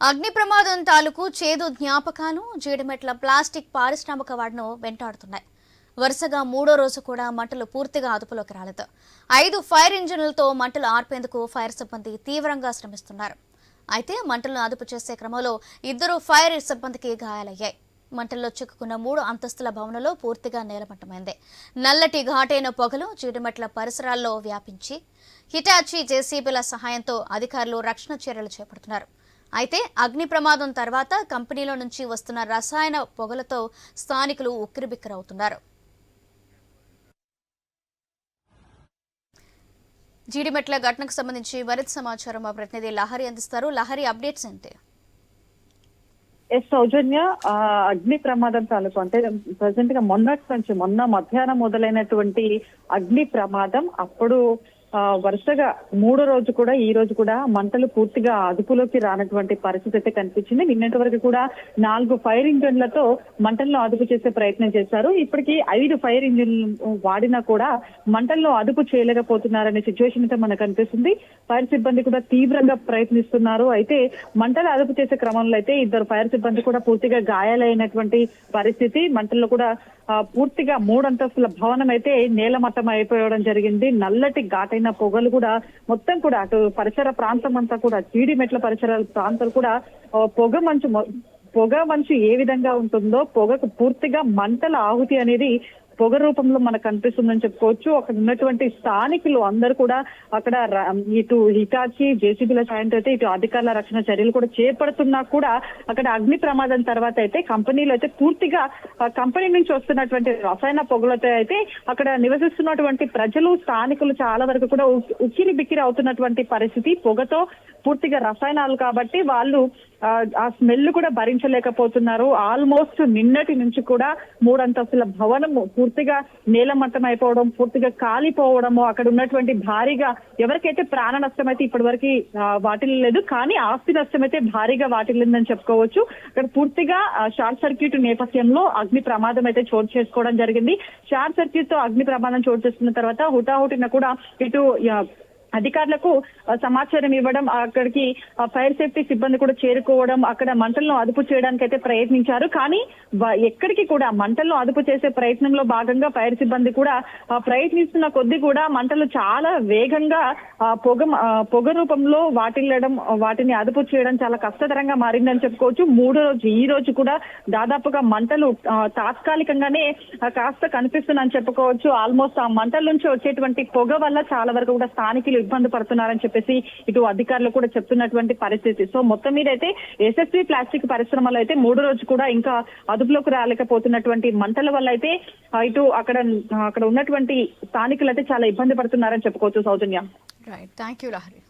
అగ్ని ప్రమాదం తాలూకు చేదు జ్ఞాపకాలు జీడిమెట్ల ప్లాస్టిక్ పారిశ్రామిక వాడను వెంటాడుతున్నాయి. వరుసగా మూడో రోజు కూడా మంటలు పూర్తిగా అదుపులోకి రాలేదు. ఐదు ఫైర్ ఇంజిన్లతో మంటలు ఆర్పేందుకు ఫైర్ సిబ్బంది తీవ్రంగా శ్రమిస్తున్నారు. అయితే మంటలను అదుపు చేసే క్రమంలో ఇద్దరు ఫైర్ సిబ్బందికి గాయాలయ్యాయి. మంటల్లో చిక్కుకున్న మూడు అంతస్తుల భవనంలో పూర్తిగా నేలమట్టమైంది. నల్లటి ఘాటైన పొగలు జీడిమెట్ల పరిసరాల్లో వ్యాపించి హిటాచి జేసీబీల సహాయంతో అధికారులు రక్షణ చర్యలు చేపడుతున్నారు. అయితే అగ్ని ప్రమాదం తర్వాత కంపెనీలో నుంచి వస్తున్న రసాయన పొగలతో స్థానికులు ఉక్కిరిబిక్కిరవుతున్నారు. జీడిమెట్ల ఘటనకు సంబంధించి మరింత సమాచారం మా ప్రతినిధి లహరి అందిస్తారు. లహరి అప్డేట్స్ ఏంటి? ఎస్ సౌజన్య అగ్ని ప్రమాదం తాలూకు అంటే ప్రజెంట్గా మొన్నటి నుంచి మొన్న మధ్యాహ్నం మొదలైనటువంటి అగ్ని ప్రమాదం అప్పుడు వరుసగా మూడో రోజు కూడా ఈ రోజు కూడా మంటలు పూర్తిగా అదుపులోకి రానటువంటి పరిస్థితి అయితే కనిపించింది. నిన్నటి వరకు కూడా నాలుగు ఫైర్ ఇంజన్లతో మంటలను అదుపు చేసే ప్రయత్నం చేశారు. ఇప్పటికీ ఐదు ఫైర్ ఇంజన్లు వాడినా కూడా మంటలను అదుపు చేయలేకపోతున్నారనే సిచ్యువేషన్ అయితే మనకు కనిపిస్తుంది ఫైర్ సిబ్బంది కూడా తీవ్రంగా ప్రయత్నిస్తున్నారు. అయితే మంటలు అదుపు చేసే క్రమంలో అయితే ఇద్దరు ఫైర్ సిబ్బంది కూడా పూర్తిగా గాయాలైనటువంటి పరిస్థితి. మంటల్లో కూడా పూర్తిగా మూడంతస్తుల భవనం అయితే నేలమట్టం అయిపోవడం జరిగింది. నల్లటి ఘాటైన పొగలు కూడా మొత్తం కూడా అటు పరిసర ప్రాంతం అంతా కూడా చీడిమెట్ల పరిసర ప్రాంతాలు కూడా పొగ మంచు మొ- పొగ మంచు ఏ విధంగా ఉంటుందో పొగకు పూర్తిగా మంటల ఆహుతి అనేది పొగ రూపంలో మనకు కనిపిస్తుందని చెప్పుకోవచ్చు. అక్కడ ఉన్నటువంటి స్థానికులు అందరూ కూడా అక్కడ ఇటు హిటాచి జేసీబీల సాయంతో అయితే ఇటు అధికారుల రక్షణ చర్యలు కూడా చేపడుతున్నా కూడా అక్కడ అగ్ని ప్రమాదం తర్వాత అయితే కంపెనీలు అయితే పూర్తిగా కంపెనీ నుంచి వస్తున్నటువంటి రసాయన పొగలతో అయితే అక్కడ నివసిస్తున్నటువంటి ప్రజలు స్థానికులు చాలా వరకు కూడా ఉక్కిరి బిక్కిరి అవుతున్నటువంటి పరిస్థితి. పొగతో పూర్తిగా రసాయనాలు కాబట్టి వాళ్ళు ఆ, ఆ స్మెల్ కూడా భరించలేకపోతున్నారు. ఆల్మోస్ట్ నిన్నటి నుంచి కూడా మూడంతస్తుల భవనము పూర్తిగా నేలమట్టం అయిపోవడం పూర్తిగా కాలిపోవడము అక్కడ ఉన్నటువంటి భారీగా ఎవరికైతే ప్రాణ నష్టం అయితే ఇప్పటి వరకు వాటిల్ లేదు కానీ ఆస్తి నష్టం అయితే భారీగా వాటిల్లిందని చెప్పుకోవచ్చు. అక్కడ పూర్తిగా షార్ట్ సర్క్యూట్ నేపథ్యంలో అగ్ని ప్రమాదం అయితే చోటు చేసుకోవడం జరిగింది. షార్ట్ సర్క్యూట్తో అగ్ని ప్రమాదం చోటు చేసుకున్న తర్వాత హుటాహుటిన కూడా ఇటు అధికారులకు సమాచారం ఇవ్వడం అక్కడికి ఆ, ఫైర్ సేఫ్టీ సిబ్బంది కూడా చేరుకోవడం అక్కడ మంటలను అదుపు చేయడానికి అయితే ప్రయత్నించారు. కానీ ఎక్కడికి కూడా మంటలను అదుపు చేసే ప్రయత్నంలో భాగంగా ఫైర్ సిబ్బంది కూడా ప్రయత్నిస్తున్న కొద్దీ కూడా మంటలు చాలా వేగంగా ఆ, పొగ పొగ రూపంలో వాటిల్లడం వాటిని అదుపు చేయడం చాలా కష్టతరంగా మారిందని చెప్పుకోవచ్చు. మూడో రోజు ఈ రోజు కూడా దాదాపుగా మంటలు తాత్కాలికంగానే కాస్త కనిపిస్తుందని చెప్పుకోవచ్చు. ఆల్మోస్ట్ ఆ మంటల నుంచి వచ్చేటువంటి పొగ వల్ల చాలా వరకు కూడా స్థానికులు ఇబ్బంది పడుతున్నారని చెప్పేసి ఇటు అధికారులు కూడా చెప్తున్నటువంటి పరిస్థితి. సో మొత్తం మీద అయితే ఎస్ఎస్పి ప్లాస్టిక్ పరిశ్రమలో అయితే మూడు రోజు కూడా ఇంకా అదుపులోకి రాలేకపోతున్నటువంటి మంటల వల్ల అయితే ఇటు అక్కడ అక్కడ ఉన్నటువంటి స్థానికులు అయితే చాలా ఇబ్బంది పడుతున్నారని చెప్పుకోవచ్చు Soujanya. Right thank you Lahari